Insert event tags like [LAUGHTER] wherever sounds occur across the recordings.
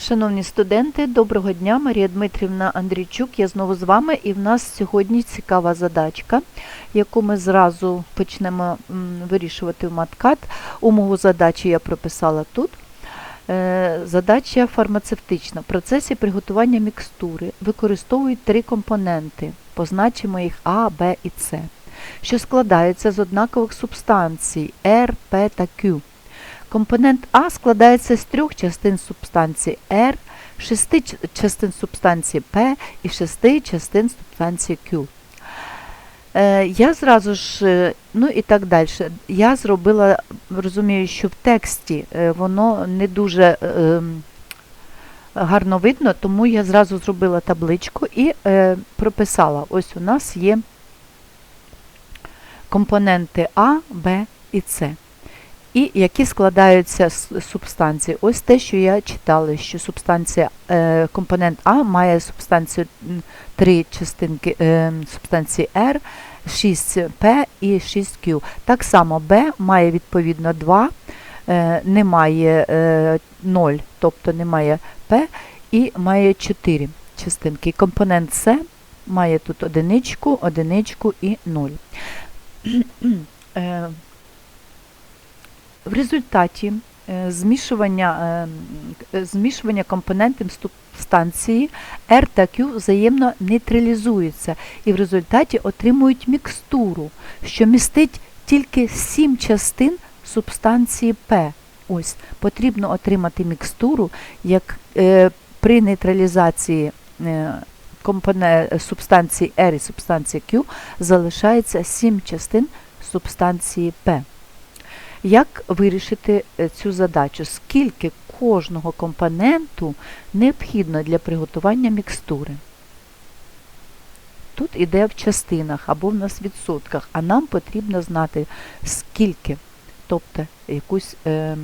Шановні студенти, доброго дня, Марія Дмитрівна Андрійчук. Я знову з вами, і в нас сьогодні цікава задачка, яку ми зразу почнемо вирішувати в маткат. Умову задачі я прописала тут. Е, Задача фармацевтична. В процесі приготування мікстури використовують три компоненти. Позначимо їх А, Б і С, що складаються з однакових субстанцій R, P та Q. Компонент А складається з трьох частин субстанції R, шести частин субстанції P і шести частин субстанції Q. Е, я зразу ж, е, ну і так далі. Я зробила, розумію, що в тексті е, воно не дуже ем, гарно видно, тому я зразу зробила табличку і прописала. Ось у нас є компоненти А, Б і С і які складаються з субстанції. Ось те, що я читала, що субстанція, е, компонент А має субстанцію м, три частинки е, субстанції R, 6P і 6Q. Так само Б має відповідно 2, е, немає е, 0, тобто немає P, і має 4 частинки. Компонент С має тут одиничку, одиничку і 0. [CLEARS THROAT] Е, в результаті е, змішування, е, змішування компонентів субстанції R та Q взаємно нейтралізуються і в результаті отримують мікстуру, що містить тільки 7 частин субстанції P. Ось потрібно отримати мікстуру, як е, при нейтралізації е, компоне- субстанції R і субстанції Q залишається 7 частин субстанції P. Як вирішити е, цю задачу? Скільки кожного компоненту необхідно для приготування мікстури? Тут іде в частинах або в нас відсотках, а нам потрібно знати скільки, тобто якусь е,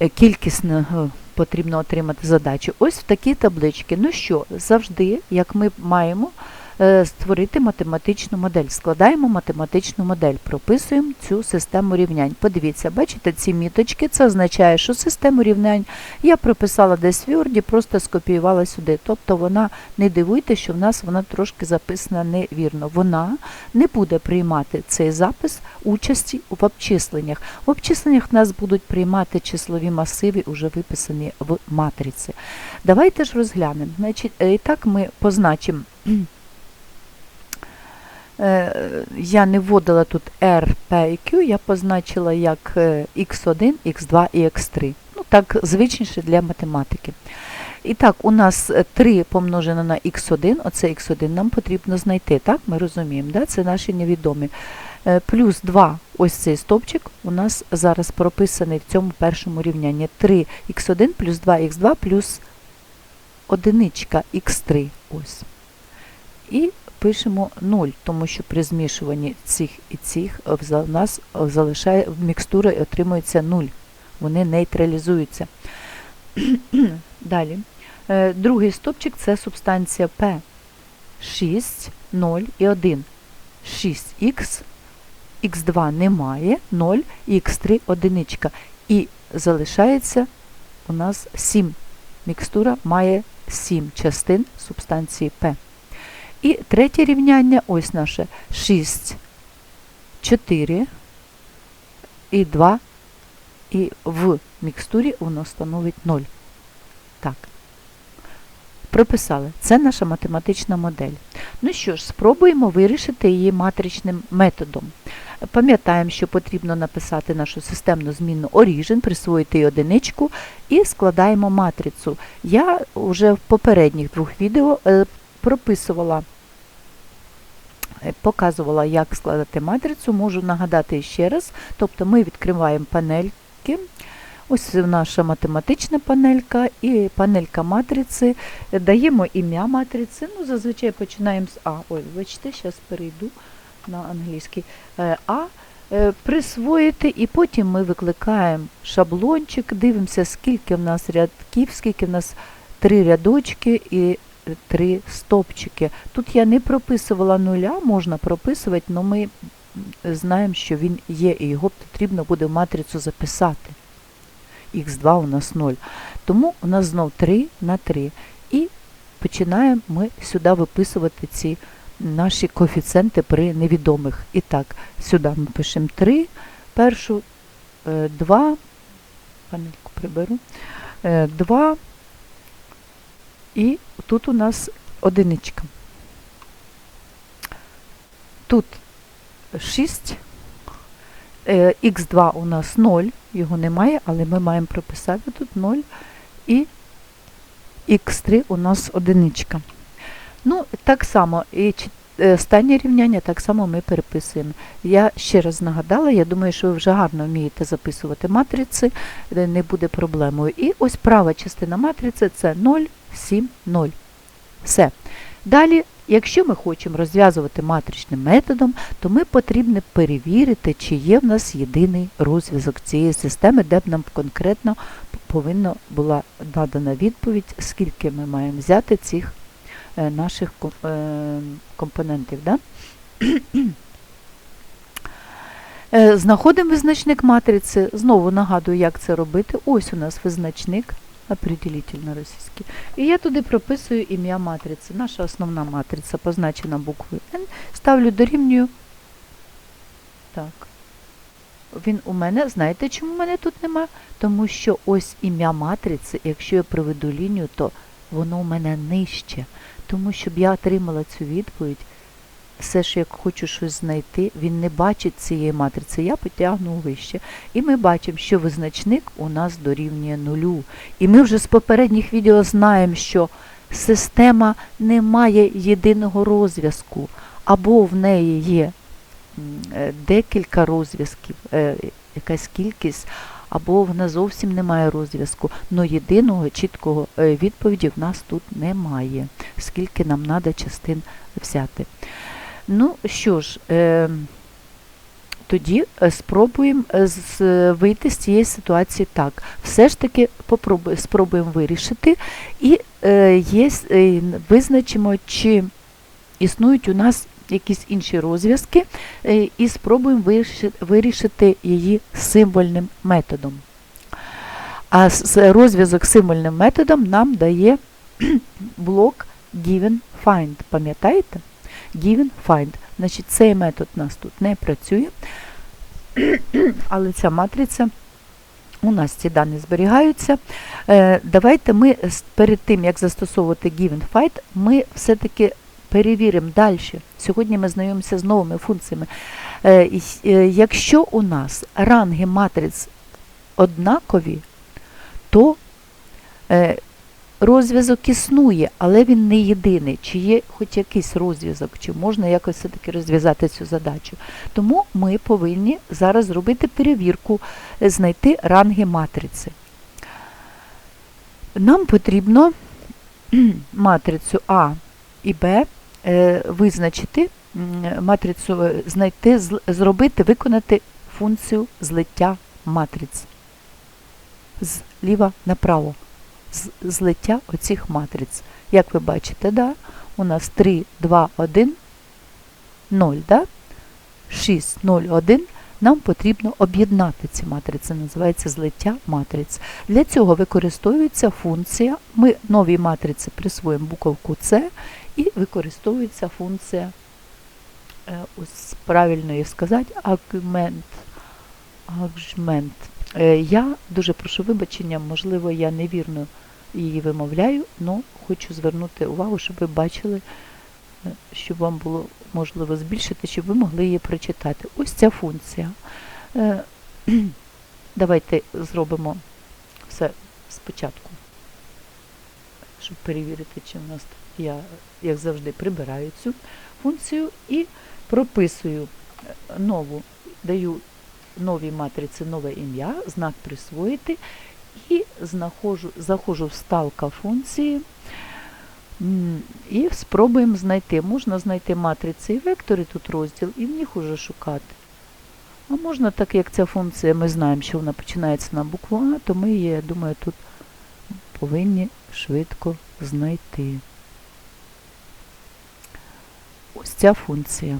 е, е, потрібно отримати задачу. Ось в такі таблички. Ну що, завжди, як ми маємо створити математичну модель. Складаємо математичну модель, прописуємо цю систему рівнянь. Подивіться, бачите, ці міточки, це означає, що систему рівнянь я прописала десь в Word, просто скопіювала сюди. Тобто вона, не дивуйте, що в нас вона трошки записана невірно. Вона не буде приймати цей запис участі в обчисленнях. В обчисленнях в нас будуть приймати числові масиви, вже виписані в матриці. Давайте ж розглянемо. Значить, е, і так ми позначимо. Е, Я не вводила тут R, P і Q, я позначила як е, X1, X2 і X3. Ну, так звичніше для математики. І так, у нас е, 3 помножено на x1, оце x1 нам потрібно знайти, так? Ми розуміємо, да? це наші невідомі. Е, Плюс 2, ось цей стовпчик, у нас зараз прописаний в цьому першому рівнянні. 3х1 плюс 2х2 плюс одиничка х3. Ось. І пишемо 0, тому що при змішуванні цих і цих е, в нас е, залишає і отримується 0. Вони нейтралізуються. [CLEARS THROAT] Далі. Е, Другий стопчик це субстанція P. 6, 0 і 1. 6х, х2 немає, 0 і х3 одиничка. І залишається у нас 7. Мікстура має 7 частин субстанції P. І третє рівняння, ось наше 6, 4 і 2, і в мікстурі воно становить 0. Так. Прописали. Це наша математична модель. Ну що ж, спробуємо вирішити її матричним методом. Пам'ятаємо, що потрібно написати нашу системну змінну origin, присвоїти їй одиничку і складаємо матрицю. Я вже в попередніх двох відео е, прописувала, показувала, як складати матрицю. Можу нагадати ще раз. Тобто ми відкриваємо панельки. Ось наша математична панелька і панелька матриці. Даємо ім'я матриці. Ну, зазвичай починаємо з А. Ой, бачите, зараз перейду на англійський. Е, А е, присвоїти, і потім ми викликаємо шаблончик, дивимося, скільки в нас рядків, скільки в нас три рядочки і три стопчики. Тут я не прописувала нуля, можна прописувати, але ми знаємо, що він є, і його потрібно буде в матрицю записати. х2 у нас 0. Тому у нас знов 3 на 3. І починаємо ми сюди виписувати ці наші коефіцієнти при невідомих. І так, сюди ми пишемо 3, першу, 2, панельку приберу, 2, і тут у нас одиничка. Тут 6, х2 у нас 0, його немає, але ми маємо прописати тут 0 і х3 у нас одиничка. Ну, так само, і останнє рівняння так само ми переписуємо. Я ще раз нагадала, я думаю, що ви вже гарно вмієте записувати матриці, не буде проблемою. І ось права частина матриці це 0, 7, 0. Все. Далі, якщо ми хочемо розв'язувати матричним методом, то ми потрібно перевірити, чи є в нас єдиний розв'язок цієї системи, де б нам конкретно повинна була надана відповідь, скільки ми маємо взяти цих е, наших е, компонентів. Да? Е, знаходимо визначник матриці. Знову нагадую, як це робити. Ось у нас визначник определитель на російській. І я туди прописую ім'я матриці. Наша основна матриця позначена буквою N. Ставлю дорівнюю. Так. Він у мене, знаєте, чому в мене тут нема? Тому що ось ім'я матриці, якщо я проведу лінію, то воно у мене нижче. Тому щоб я отримала цю відповідь, все ж як хочу щось знайти, він не бачить цієї матриці, я потягну вище. І ми бачимо, що визначник у нас дорівнює нулю. І ми вже з попередніх відео знаємо, що система не має єдиного розв'язку, або в неї є е, декілька розв'язків, е, якась кількість, або вона зовсім не має розв'язку. але єдиного чіткого е, відповіді в нас тут немає, скільки нам треба частин взяти. Ну що ж, е, тоді спробуємо е, вийти з цієї ситуації так. Все ж таки спробуємо вирішити і е, є, е, визначимо, чи існують у нас якісь інші розв'язки, і спробуємо вирішити її символьним методом. А розв'язок символьним методом нам дає [CLEARS THROAT] блок given find, пам'ятаєте? Given find. Значить, цей метод у нас тут не працює, [CLEARS THROAT] але ця матриця. У нас ці дані зберігаються. Е, давайте ми перед тим, як застосовувати given find, ми все-таки перевіримо далі. Сьогодні ми знайомимося з новими функціями. Е, е, якщо у нас ранги матриць однакові, то розв'язок існує, але він не єдиний, чи є хоч якийсь розв'язок, чи можна якось все-таки розв'язати цю задачу. Тому ми повинні зараз зробити перевірку, е, знайти ранги матриці. Нам потрібно [CLEARS THROAT] матрицю А і Б е, визначити, матрицю е, знайти, зробити, виконати функцію злиття матриць зліва направо злиття оцих матриць. Як ви бачите, да? у нас 3, 2, 1, 0, да? 6, 0, 1. Нам потрібно об'єднати ці матриці, називається злиття матриць. Для цього використовується функція. Ми новій матриці присвоїмо буковку С і використовується функція, е, ось правильно її сказати, аргумент. аргумент. Е, я дуже прошу вибачення, можливо, я невірно її вимовляю, але хочу звернути увагу, щоб ви бачили, е, щоб вам було можливо збільшити, щоб ви могли її прочитати. Ось ця функція. Е, [CLEARS THROAT] давайте зробимо все спочатку, щоб перевірити, чи в нас я, як завжди, прибираю цю функцію і прописую нову, даю новій матриці нове ім'я, знак присвоїти і знаходжу, заходжу в ставка функції і спробуємо знайти. Можна знайти матриці і вектори, тут розділ, і в них уже шукати. А можна, так як ця функція, ми знаємо, що вона починається на букву А, то ми її, я думаю, тут повинні швидко знайти. Ось ця функція.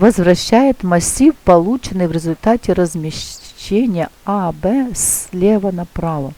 Возвращает массив, полученный в результате размещения А, Б слева направо.